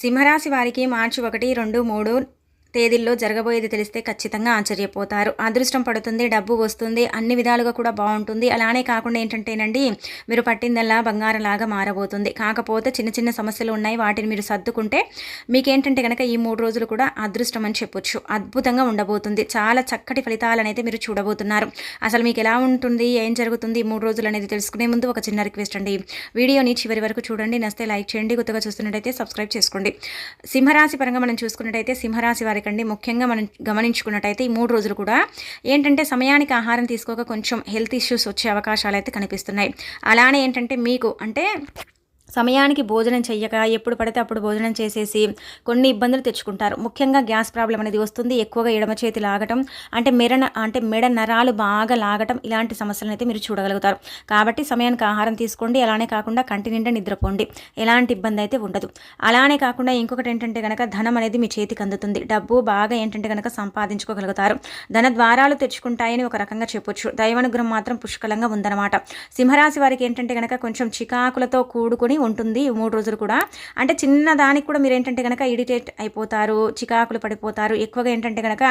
సింహరాశి వారికి మార్చి ఒకటి రెండు మూడు తేదీల్లో జరగబోయేది తెలిస్తే ఖచ్చితంగా ఆశ్చర్యపోతారు. అదృష్టం పడుతుంది డబ్బు వస్తుంది అన్ని విధాలుగా కూడా బాగుంటుంది. అలానే కాకుండా ఏంటంటేనండి మీరు పట్టిందల్లా బంగారంలాగా మారబోతుంది. కాకపోతే చిన్న చిన్న సమస్యలు ఉన్నాయి వాటిని మీరు సర్దుకుంటే మీకేంటంటే కనుక ఈ మూడు రోజులు కూడా అదృష్టం అని చెప్పొచ్చు. అద్భుతంగా ఉండబోతుంది. చాలా చక్కటి ఫలితాలు అనేది మీరు చూడబోతున్నారు. అసలు మీకు ఎలా ఉంటుంది ఏం జరుగుతుంది ఈ మూడు రోజులు అనేది తెలుసుకునే ముందు ఒక చిన్న రిక్వెస్ట్ అండి. వీడియోని చివరి వరకు చూడండి. నస్తే లైక్ చేయండి. కొత్తగా చూస్తున్నట్టయితే సబ్స్క్రైబ్ చేసుకోండి. సింహరాశి పరంగా మనం చూసుకున్నట్టయితే సింహరాశి వారికి అండి ముఖ్యంగా మనం గమనించుకున్నట్టయితే ఈ మూడు రోజులు కూడా ఏంటంటే సమయానికి ఆహారం తీసుకోక కొంచెం హెల్త్ ఇష్యూస్ వచ్చే అవకాశాలు అయితే కనిపిస్తున్నాయి. అలానే ఏంటంటే మీకు అంటే సమయానికి భోజనం చెయ్యక ఎప్పుడు పడితే అప్పుడు భోజనం చేసేసి కొన్ని ఇబ్బందులు తెచ్చుకుంటారు. ముఖ్యంగా గ్యాస్ ప్రాబ్లం అనేది వస్తుంది. ఎక్కువగా ఎడమ చేతి లాగటం అంటే మెరన అంటే మెడ నరాలు బాగా లాగటం ఇలాంటి సమస్యలను అయితే మీరు చూడగలుగుతారు. కాబట్టి సమయానికి ఆహారం తీసుకోండి. అలానే కాకుండా కంటి నిండా నిద్రపోండి. ఎలాంటి ఇబ్బంది అయితే ఉండదు. అలానే కాకుండా ఇంకొకటి ఏంటంటే కనుక ధనం అనేది మీ చేతికి అందుతుంది. డబ్బు బాగా ఏంటంటే కనుక సంపాదించుకోగలుగుతారు. ధన ద్వారాలు తెచ్చుకుంటాయని ఒక రకంగా చెప్పొచ్చు. దైవానుగ్రహం మాత్రం పుష్కలంగా ఉందన్నమాట. సింహరాశి వారికి ఏంటంటే కనుక కొంచెం చికాకులతో కూడుకుని ఉంటుంది మూడు రోజులు కూడా. అంటే చిన్న దానికి కూడా మీరు ఏంటంటే కనుక ఇరిటేట్ అయిపోతారు చికాకులు పడిపోతారు ఎక్కువగా ఏంటంటే కనుక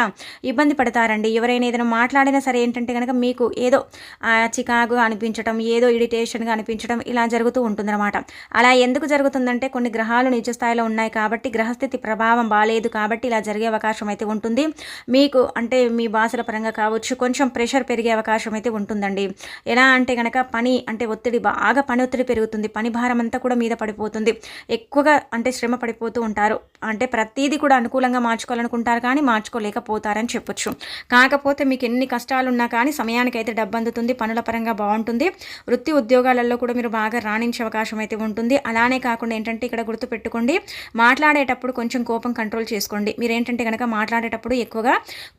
ఇబ్బంది పడతారండి. ఎవరైనా ఏదైనా మాట్లాడినా సరే ఏంటంటే కనుక మీకు ఏదో చికాకు అనిపించడం ఏదో ఇరిటేషన్గా అనిపించడం ఇలా జరుగుతూ ఉంటుందన్నమాట. అలా ఎందుకు జరుగుతుందంటే కొన్ని గ్రహాలు నిజ స్థాయిలో ఉన్నాయి కాబట్టి గ్రహస్థితి ప్రభావం బాగాలేదు కాబట్టి ఇలా జరిగే అవకాశం అయితే ఉంటుంది. మీకు అంటే మీ భాషల పరంగా కావచ్చు కొంచెం ప్రెషర్ పెరిగే అవకాశం అయితే ఉంటుందండి. ఎలా అంటే కనుక పని అంటే ఒత్తిడి బాగా పని ఒత్తిడి పెరుగుతుంది. పని భారం అంతా కూడా మీద పడిపోతుంది. ఎక్కువగా అంటే శ్రమ పడిపోతూ ఉంటారు. అంటే ప్రతిదీ కూడా అనుకూలంగా మార్చుకోవాలనుకుంటారు కానీ మార్చుకోలేకపోతారని చెప్పొచ్చు. కాకపోతే మీకు ఎన్ని కష్టాలు ఉన్నా కానీ సమయానికి అయితే డబ్బు అందుతుంది పనుల పరంగా బాగుంటుంది. వృత్తి ఉద్యోగాలలో కూడా మీరు బాగా రాణించే అవకాశం అయితే ఉంటుంది. అలానే కాకుండా ఏంటంటే ఇక్కడ గుర్తు పెట్టుకోండి మాట్లాడేటప్పుడు కొంచెం కోపం కంట్రోల్ చేసుకోండి. మీరు ఏంటంటే కనుక మాట్లాడేటప్పుడు ఎక్కువగా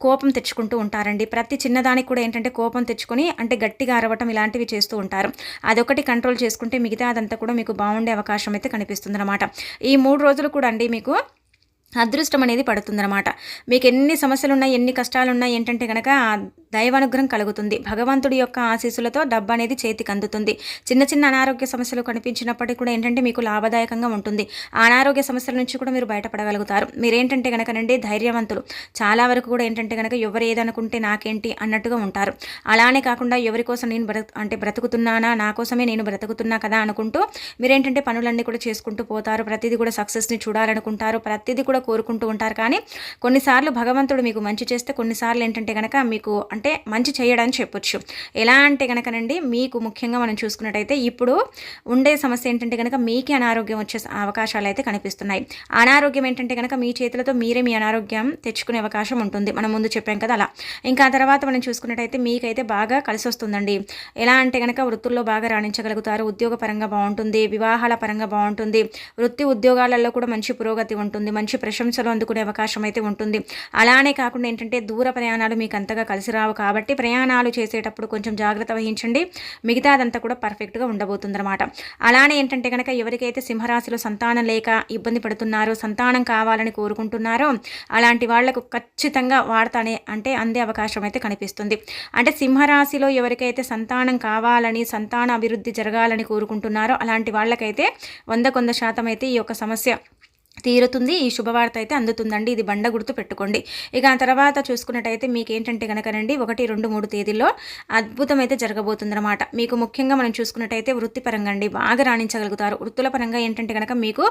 కోపం తెచ్చుకుంటూ ఉంటారండి. ప్రతి చిన్నదానికి కూడా ఏంటంటే కోపం తెచ్చుకొని అంటే గట్టిగా అరవటం ఇలాంటివి చేస్తూ ఉంటారు. అదొకటి కంట్రోల్ చేసుకుంటే మిగతా అదంతా కూడా మీకు బాగుండే అవకాశం అయితే కనిపిస్తుంది అనమాట ఈ మూడు రోజులు కూడా అండి మీకు అదృష్టం అనేది పడుతుందన్నమాట. మీకు ఎన్ని సమస్యలు ఉన్నాయి ఎన్ని కష్టాలు ఉన్నాయి ఏంటంటే కనుక దైవానుగ్రహం కలుగుతుంది. భగవంతుడి యొక్క ఆశీస్సులతో డబ్బు అనేది చేతికి అందుతుంది. చిన్న చిన్న అనారోగ్య సమస్యలు కనిపించినప్పటికీ కూడా ఏంటంటే మీకు లాభదాయకంగా ఉంటుంది. అనారోగ్య సమస్యల నుంచి కూడా మీరు బయటపడగలుగుతారు. మీరేంటంటే కనుకనండి ధైర్యవంతులు. చాలా వరకు కూడా ఏంటంటే కనుక ఎవరు ఏదనుకుంటే నాకేంటి అన్నట్టుగా ఉంటారు. అలానే కాకుండా ఎవరి కోసం నేను బ్రత అంటే బ్రతుకుతున్నానా నా కోసమే నేను బ్రతుకుతున్నా కదా అనుకుంటూ మీరేంటంటే పనులన్నీ కూడా చేసుకుంటూ పోతారు. ప్రతిదీ కూడా సక్సెస్ని చూడాలనుకుంటారు. ప్రతిదీ కూడా కోరుకుంటూ ఉంటారు. కానీ కొన్నిసార్లు భగవంతుడు మీకు మంచి చేస్తే కొన్నిసార్లు ఏంటంటే కనుక మీకు అంటే మంచి చేయడానికి చెప్పొచ్చు. ఎలా అంటే కనుకనండి మీకు ముఖ్యంగా మనం చూసుకున్నట్టయితే ఇప్పుడు ఉండే సమస్య ఏంటంటే కనుక మీకే అనారోగ్యం వచ్చే అవకాశాలు అయితే కనిపిస్తున్నాయి. అనారోగ్యం ఏంటంటే కనుక మీ చేతులతో మీరే మీ అనారోగ్యం తెచ్చుకునే అవకాశం ఉంటుంది. మనం ముందు చెప్పాం కదా అలా. ఇంకా తర్వాత మనం చూసుకున్నట్టయితే మీకైతే బాగా కలిసి వస్తుందండి. ఎలా అంటే కనుక వృత్తుల్లో బాగా రాణించగలుగుతారు. ఉద్యోగ పరంగా బాగుంటుంది. వివాహాల పరంగా బాగుంటుంది. వృత్తి ఉద్యోగాలలో కూడా మంచి పురోగతి ఉంటుంది. మంచి ప్రశంసలు అందుకునే అవకాశం అయితే ఉంటుంది. అలానే కాకుండా ఏంటంటే దూర ప్రయాణాలు మీకు అంతగా కలిసి రావు కాబట్టి ప్రయాణాలు చేసేటప్పుడు కొంచెం జాగ్రత్త వహించండి. మిగతాదంతా కూడా పర్ఫెక్ట్గా ఉండబోతుందన్నమాట. అలానే ఏంటంటే కనుక ఎవరికైతే సింహరాశిలో సంతానం లేక ఇబ్బంది పడుతున్నారో సంతానం కావాలని కోరుకుంటున్నారో అలాంటి వాళ్ళకు ఖచ్చితంగా వాడతానే అంటే అందే అవకాశం అయితే కనిపిస్తుంది. అంటే సింహరాశిలో ఎవరికైతే సంతానం కావాలని సంతాన అభివృద్ధి జరగాలని కోరుకుంటున్నారో అలాంటి వాళ్ళకైతే వంద కొంద శాతం అయితే ఈ యొక్క సమస్య తీరుతుంది. ఈ శుభవార్త అయితే అందుతుందండి. ఇది బండ గుర్తు పెట్టుకోండి. ఇక ఆ తర్వాత చూసుకున్నట్టయితే మీకు ఏంటంటే కనుకనండి ఒకటి రెండు మూడు తేదీల్లో అద్భుతం అయితే జరగబోతుందన్నమాట. మీకు ముఖ్యంగా మనం చూసుకున్నట్టయితే వృత్తిపరంగా అండి బాగా రాణించగలుగుతారు. వృత్తుల పరంగా ఏంటంటే కనుక మీకు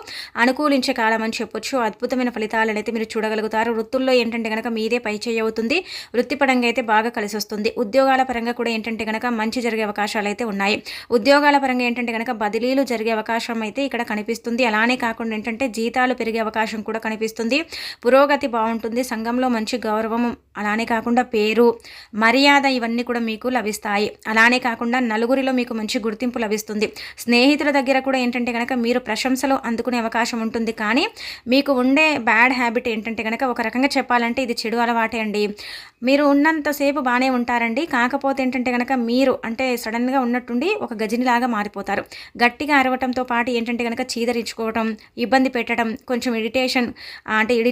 అనుకూలించే కాలం అని చెప్పొచ్చు. అద్భుతమైన ఫలితాలను అయితే మీరు చూడగలుగుతారు. వృత్తుల్లో ఏంటంటే కనుక మీదే పై అవుతుంది. వృత్తిపరంగా అయితే బాగా కలిసి వస్తుంది. ఉద్యోగాల పరంగా కూడా ఏంటంటే కనుక మంచి జరిగే అవకాశాలు అయితే ఉన్నాయి. ఉద్యోగాల పరంగా ఏంటంటే కనుక బదిలీలు జరిగే అవకాశం అయితే ఇక్కడ కనిపిస్తుంది. అలానే కాకుండా ఏంటంటే జీతాలు పెరిగే అవకాశం కూడా కనిపిస్తుంది. పురోగతి బాగుంటుంది. సంఘంలో మంచి గౌరవం అలానే కాకుండా పేరు మర్యాద ఇవన్నీ కూడా మీకు లభిస్తాయి. అలానే కాకుండా నలుగురిలో మీకు మంచి గుర్తింపు లభిస్తుంది. స్నేహితుల దగ్గర కూడా ఏంటంటే కనుక మీరు ప్రశంసలు అందుకునే అవకాశం ఉంటుంది. కానీ మీకు ఉండే బ్యాడ్ హ్యాబిట్ ఏంటంటే కనుక ఒక రకంగా చెప్పాలంటే ఇది చెడు అలవాటే అండి. మీరు ఉన్నంతసేపు బాగానే ఉంటారండి. కాకపోతే ఏంటంటే కనుక మీరు అంటే సడన్గా ఉన్నట్టుండి ఒక గజినిలాగా మారిపోతారు. గట్టిగా అరవటంతో పాటు ఏంటంటే కనుక చీదరించుకోవటం ఇబ్బంది పెట్టడం కొంచెం ఇరిటేషన్ అంటే ఇడి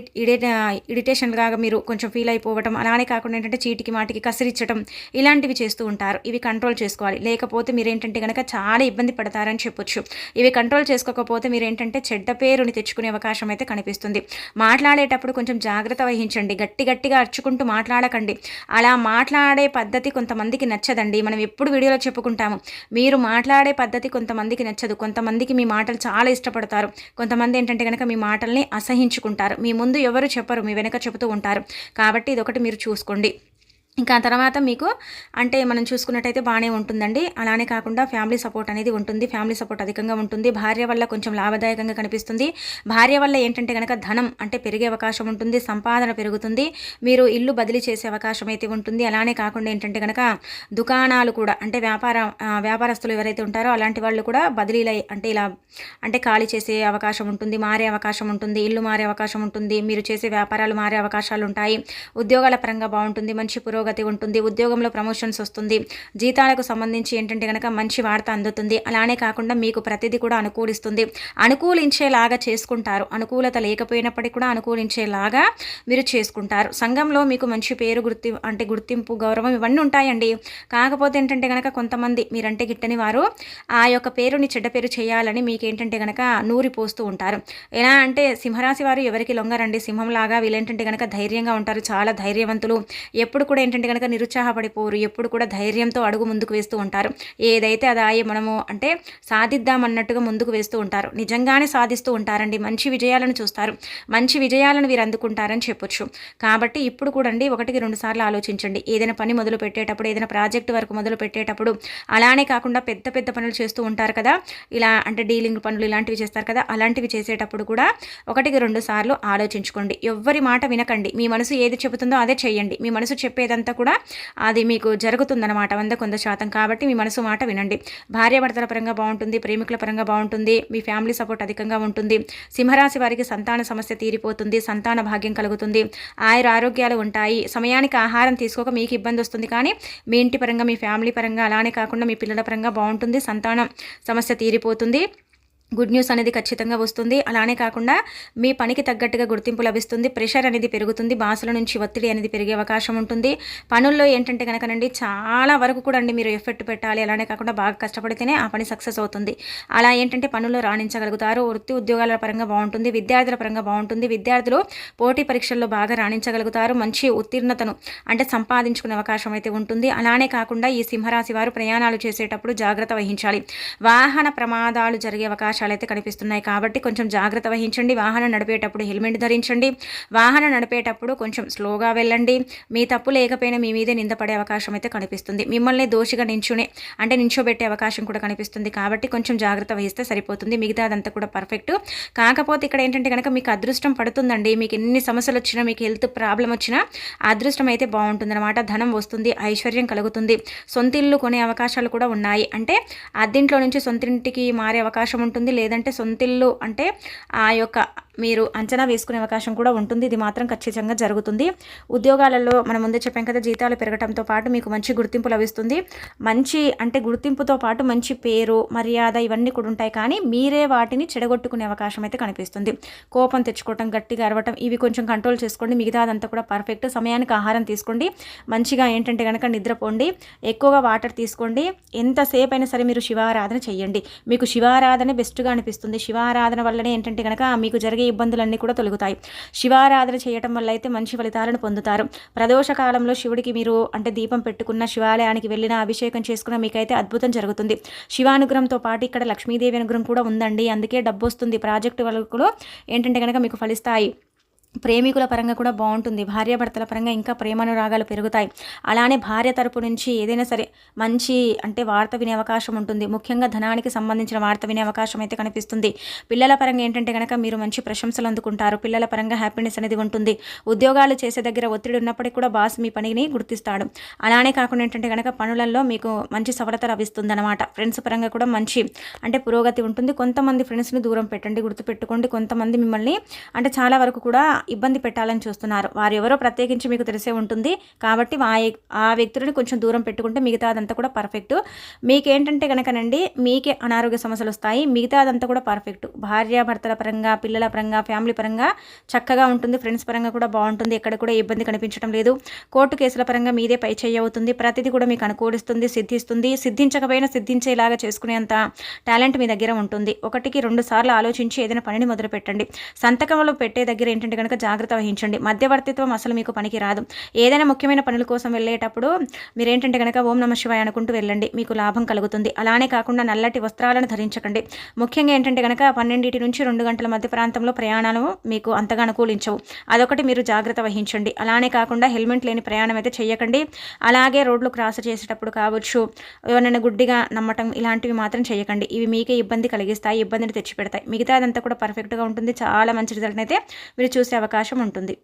ఇడి లాగా మీరు కొంచెం ఫీల్ అయిపోవటం ఉండటం అలానే కాకుండా ఏంటంటే చీటికి మాటికి కసిరించడం ఇలాంటివి చేస్తూ ఉంటారు. ఇవి కంట్రోల్ చేసుకోవాలి. లేకపోతే మీరు ఏంటంటే కనుక చాలా ఇబ్బంది పడతారని చెప్పొచ్చు. ఇవి కంట్రోల్ చేసుకోకపోతే మీరు ఏంటంటే చెడ్డ పేరుని తెచ్చుకునే అవకాశం అయితే కనిపిస్తుంది. మాట్లాడేటప్పుడు కొంచెం జాగ్రత్త వహించండి. గట్టి గట్టిగా అర్చుకుంటూ మాట్లాడకండి. అలా మాట్లాడే పద్ధతి కొంతమందికి నచ్చదండి. మనం ఎప్పుడు వీడియోలో చెప్పుకుంటాము మీరు మాట్లాడే పద్ధతి కొంతమందికి నచ్చదు. కొంతమందికి మీ మాటలు చాలా ఇష్టపడతారు. కొంతమంది ఏంటంటే కనుక మీ మాటల్ని అసహించుకుంటారు. మీ ముందు ఎవరు చెప్పరు. మీ వెనక చెబుతూ ఉంటారు. కాబట్టి ఇదొకటి మీరు చూసుకోండి. ఇంకా తర్వాత మీకు అంటే మనం చూసుకున్నట్టయితే బాగానే ఉంటుందండి. అలానే కాకుండా ఫ్యామిలీ సపోర్ట్ అనేది ఉంటుంది. ఫ్యామిలీ సపోర్ట్ అధికంగా ఉంటుంది. భార్య వల్ల కొంచెం లాభదాయకంగా కనిపిస్తుంది. భార్య వల్ల ఏంటంటే కనుక ధనం అంటే పెరిగే అవకాశం ఉంటుంది. సంపాదన పెరుగుతుంది. మీరు ఇల్లు బదిలీ చేసే అవకాశం అయితే ఉంటుంది. అలానే కాకుండా ఏంటంటే కనుక దుకాణాలు కూడా అంటే వ్యాపార వ్యాపారస్తులు ఎవరైతే ఉంటారో అలాంటి వాళ్ళు కూడా బదిలీలై అంటే ఇలా అంటే ఖాళీ చేసే అవకాశం ఉంటుంది. మారే అవకాశం ఉంటుంది. ఇల్లు మారే అవకాశం ఉంటుంది. మీరు చేసే వ్యాపారాలు మారే అవకాశాలు ఉంటాయి. ఉద్యోగాల పరంగా బాగుంటుంది. మంచి పురోగతి పురోగతి ఉంటుంది ఉద్యోగంలో ప్రమోషన్స్ వస్తుంది. జీతాలకు సంబంధించి ఏంటంటే కనుక మంచి వార్త అందుతుంది. అలానే కాకుండా మీకు ప్రతిదీ కూడా అనుకూలిస్తుంది. అనుకూలించేలాగా చేసుకుంటారు. అనుకూలత లేకపోయినప్పటికీ కూడా అనుకూలించేలాగా మీరు చేసుకుంటారు. సంఘంలో మీకు మంచి పేరు గుర్తి అంటే గుర్తింపు గౌరవం ఇవన్నీ ఉంటాయండి. కాకపోతే ఏంటంటే కనుక కొంతమంది మీరంటే గిట్టని వారు ఆ యొక్క పేరుని చెడ్డ పేరు చేయాలని మీకు ఏంటంటే కనుక నూరి పోస్తూ ఉంటారు. ఎలా అంటే సింహరాశి వారు ఎవరికి లొంగరండి. సింహంలాగా వీళ్ళేంటంటే కనుక ధైర్యంగా ఉంటారు. చాలా ధైర్యవంతులు. ఎప్పుడు కూడా ఏంటంటే కనుక నిరుత్సాహపడిపోరు ఎప్పుడు కూడా ధైర్యంతో అడుగు ముందుకు వేస్తూ ఉంటారు. ఏదైతే అది మనము అంటే సాధిద్దామన్నట్టుగా ముందుకు వేస్తూ ఉంటారు. నిజంగానే సాధిస్తూ ఉంటారండి. మంచి విజయాలను చూస్తారు. మంచి విజయాలను వీరు అందుకుంటారని చెప్పొచ్చు. కాబట్టి ఇప్పుడు కూడా అండి ఒకటికి రెండు సార్లు ఆలోచించండి. ఏదైనా పని మొదలు పెట్టేటప్పుడు ఏదైనా ప్రాజెక్ట్ వరకు మొదలు పెట్టేటప్పుడు అలానే కాకుండా పెద్ద పెద్ద పనులు చేస్తూ ఉంటారు కదా. ఇలా అంటే డీలింగ్ పనులు ఇలాంటివి చేస్తారు కదా. అలాంటివి చేసేటప్పుడు కూడా ఒకటికి రెండు సార్లు ఆలోచించుకోండి. ఎవ్వరి మాట వినకండి. మీ మనసు ఏది చెబుతుందో అదే చేయండి మీ మనసు చెప్పేదంతా అంతా కూడా అది మీకు జరుగుతుందన్నమాట వంద కొంత శాతం. కాబట్టి మీ మనసు మాట వినండి. భార్యాభర్తల పరంగా బాగుంటుంది ప్రేమికుల పరంగా బాగుంటుంది మీ ఫ్యామిలీ సపోర్ట్ అధికంగా ఉంటుంది సింహరాశి వారికి సంతాన సమస్య తీరిపోతుంది సంతాన భాగ్యం కలుగుతుంది ఆయుర ఆరోగ్యాలు ఉంటాయి సమయానికి ఆహారం తీసుకోక మీకు ఇబ్బంది వస్తుంది. కానీ మీ ఇంటి పరంగా మీ ఫ్యామిలీ పరంగా అలానే కాకుండా మీ పిల్లల పరంగా బాగుంటుంది సంతానం సమస్య తీరిపోతుంది. గుడ్ న్యూస్ అనేది ఖచ్చితంగా వస్తుంది. అలానే కాకుండా మీ పనికి తగ్గట్టుగా గుర్తింపు లభిస్తుంది. ప్రెషర్ అనేది పెరుగుతుంది. బాసుల నుంచి ఒత్తిడి అనేది పెరిగే అవకాశం ఉంటుంది. పనుల్లో ఏంటంటే కనుకనండి చాలా వరకు కూడా అండి మీరు ఎఫెక్ట్ పెట్టాలి. అలానే కాకుండా బాగా కష్టపడితేనే ఆ పని సక్సెస్ అవుతుంది. అలా ఏంటంటే పనుల్లో రాణించగలుగుతారు. వృత్తి ఉద్యోగాల పరంగా బాగుంటుంది. విద్యార్థుల పరంగా బాగుంటుంది. విద్యార్థులు పోటీ పరీక్షల్లో బాగా రాణించగలుగుతారు. మంచి ఉత్తీర్ణతను అంటే సంపాదించుకునే అవకాశం అయితే ఉంటుంది. అలానే కాకుండా ఈ సింహరాశి వారు ప్రయాణాలు చేసేటప్పుడు జాగ్రత్త వహించాలి. వాహన ప్రమాదాలు జరిగే అవకాశం అవకాశాలు అయితే కనిపిస్తున్నాయి. కాబట్టి కొంచెం జాగ్రత్త వహించండి. వాహనం నడిపేటప్పుడు హెల్మెట్ ధరించండి. వాహనం నడిపేటప్పుడు కొంచెం స్లోగా వెళ్ళండి. మీ తప్పు లేకపోయినా మీ మీదే నిందపడే అవకాశం అయితే కనిపిస్తుంది. మిమ్మల్ని దోషిగా నించునే అంటే నించోబెట్టే అవకాశం కూడా కనిపిస్తుంది. కాబట్టి కొంచెం జాగ్రత్త వహిస్తే సరిపోతుంది. మిగతా అదంతా కూడా పర్ఫెక్ట్ కాకపోతే ఇక్కడ ఏంటంటే కనుక మీకు అదృష్టం పడుతుందండి. మీకు ఎన్ని సమస్యలు వచ్చినా మీకు హెల్త్ ప్రాబ్లం వచ్చినా అదృష్టం అయితే బాగుంటుందన్నమాట. ధనం వస్తుంది ఐశ్వర్యం కలుగుతుంది. సొంతిల్లు కొనే అవకాశాలు కూడా ఉన్నాయి. అంటే అద్దింట్లో నుంచి సొంతింటికి మారే అవకాశం ఉంటుంది. లేదంటే సొంతిల్లు అంటే ఆ యొక్క మీరు అంచనా వేసుకునే అవకాశం కూడా ఉంటుంది. ఇది మాత్రం ఖచ్చితంగా జరుగుతుంది. ఉద్యోగాలలో మనం ముందే చెప్పాం కదా జీతాలు పెరగడంతో పాటు మీకు మంచి గుర్తింపు లభిస్తుంది. మంచి అంటే గుర్తింపుతో పాటు మంచి పేరు మర్యాద ఇవన్నీ కూడా ఉంటాయి. కానీ మీరే వాటిని చెడగొట్టుకునే అవకాశం అయితే కనిపిస్తుంది. కోపం తెచ్చుకోవటం గట్టిగా అరవటం ఇవి కొంచెం కంట్రోల్ చేసుకోండి. మిగతా అదంతా కూడా పర్ఫెక్ట్ సమయానికి ఆహారం తీసుకోండి. మంచిగా ఏంటంటే కనుక నిద్రపోండి. ఎక్కువగా వాటర్ తీసుకోండి. ఎంతసేపు అయినా సరే మీరు శివారాధన చేయండి. మీకు శివారాధన బెస్ట్గా అనిపిస్తుంది. శివారాధన వల్లనే ఏంటంటే కనుక మీకు జరిగే ఇబ్బందులన్నీ కూడా తొలగుతాయి. శివారాధన చేయటం వల్ల అయితే మంచి ఫలితాలను పొందుతారు. ప్రదోష కాలంలో శివుడికి మీరు అంటే దీపం పెట్టుకున్న శివాలయానికి వెళ్ళిన అభిషేకం చేసుకున్న మీకైతే అద్భుతం జరుగుతుంది. శివానుగ్రహంతో పాటు ఇక్కడ లక్ష్మీదేవి అనుగ్రహం కూడా ఉందండి. అందుకే డబ్బు వస్తుంది. ప్రాజెక్టు వరకు ఏంటంటే కనుక మీకు ఫలిస్తాయి. ప్రేమికుల పరంగా కూడా బాగుంటుంది. భార్యాభర్తల పరంగా ఇంకా ప్రేమానురాగాలు పెరుగుతాయి. అలానే భార్య తరపు నుంచి ఏదైనా సరే మంచి అంటే వార్త వినే అవకాశం ఉంటుంది. ముఖ్యంగా ధనానికి సంబంధించిన వార్త వినే అవకాశం అయితే కనిపిస్తుంది. పిల్లల పరంగా ఏంటంటే కనుక మీరు మంచి ప్రశంసలు అందుకుంటారు. పిల్లల పరంగా హ్యాపీనెస్ అనేది ఉంటుంది. ఉద్యోగాలు చేసే దగ్గర ఒత్తిడి ఉన్నప్పటికీ కూడా బాస్ మీ పనిని గుర్తిస్తాడు. అలానే కాకుండా ఏంటంటే కనుక పనులలో మీకు మంచి సఫలత లభిస్తుంది అనమాట ఫ్రెండ్స్ పరంగా కూడా మంచి అంటే పురోగతి ఉంటుంది. కొంతమంది ఫ్రెండ్స్ని దూరం పెట్టండి గుర్తుపెట్టుకోండి. కొంతమంది మిమ్మల్ని అంటే చాలా వరకు కూడా ఇబ్బంది పెట్టాలని చూస్తున్నారు. వారు ఎవరో ప్రత్యేకించి మీకు తెలిసే ఉంటుంది. కాబట్టి ఆ ఆ వ్యక్తులను కొంచెం దూరం పెట్టుకుంటే మిగతా అదంతా కూడా పర్ఫెక్ట్. మీకేంటంటే కనుకనండి మీకే అనారోగ్య సమస్యలు వస్తాయి. మిగతా అదంతా కూడా పర్ఫెక్ట్. భార్య భర్తల పరంగా పిల్లల పరంగా ఫ్యామిలీ పరంగా చక్కగా ఉంటుంది. ఫ్రెండ్స్ పరంగా కూడా బాగుంటుంది. ఎక్కడ కూడా ఇబ్బంది కనిపించడం లేదు. కోర్టు కేసుల పరంగా మీదే పై చేయి అవుతుంది. ప్రతిదీ కూడా మీకు అనుకూలిస్తుంది సిద్ధిస్తుంది. సిద్ధించకపోయినా సిద్ధించేలాగా చేసుకునేంత టాలెంట్ మీ దగ్గర ఉంటుంది. ఒకటికి రెండు సార్లు ఆలోచించి ఏదైనా పనిని మొదలు పెట్టండి సంతకంలో పెట్టే దగ్గర ఏంటంటే కనుక జాగ్రత్త వహించండి. మధ్యవర్తిత్వం అసలు మీకు పనికి రాదు. ఏదైనా ముఖ్యమైన పనుల కోసం వెళ్ళేటప్పుడు మీరేంటంటే కనుక ఓం నమ శివాయ అనుకుంటూ వెళ్ళండి. మీకు లాభం కలుగుతుంది. అలానే కాకుండా నల్లటి వస్త్రాలను ధరించకండి. ముఖ్యంగా ఏంటంటే కనుక పన్నెండింటి నుంచి రెండు గంటల మధ్య ప్రాంతంలో ప్రయాణాలు మీకు అంతగా అనుకూలించవు. అదొకటి మీరు జాగ్రత్త వహించండి. అలానే కాకుండా హెల్మెట్ లేని ప్రయాణం అయితే చేయకండి అలాగే రోడ్లు క్రాస్ చేసేటప్పుడు కావచ్చు ఎవరైనా గుడ్డిగా నమ్మటం ఇలాంటివి మాత్రం చేయకండి ఇవి మీకే ఇబ్బంది కలిగిస్తాయి ఇబ్బందిని తెచ్చిపెడతాయి. మిగతా అదంతా కూడా పర్ఫెక్ట్గా ఉంటుంది. చాలా మంచి రిజల్ట్ అయితే మీరు చూసే అవకాశం ఉంటుంది.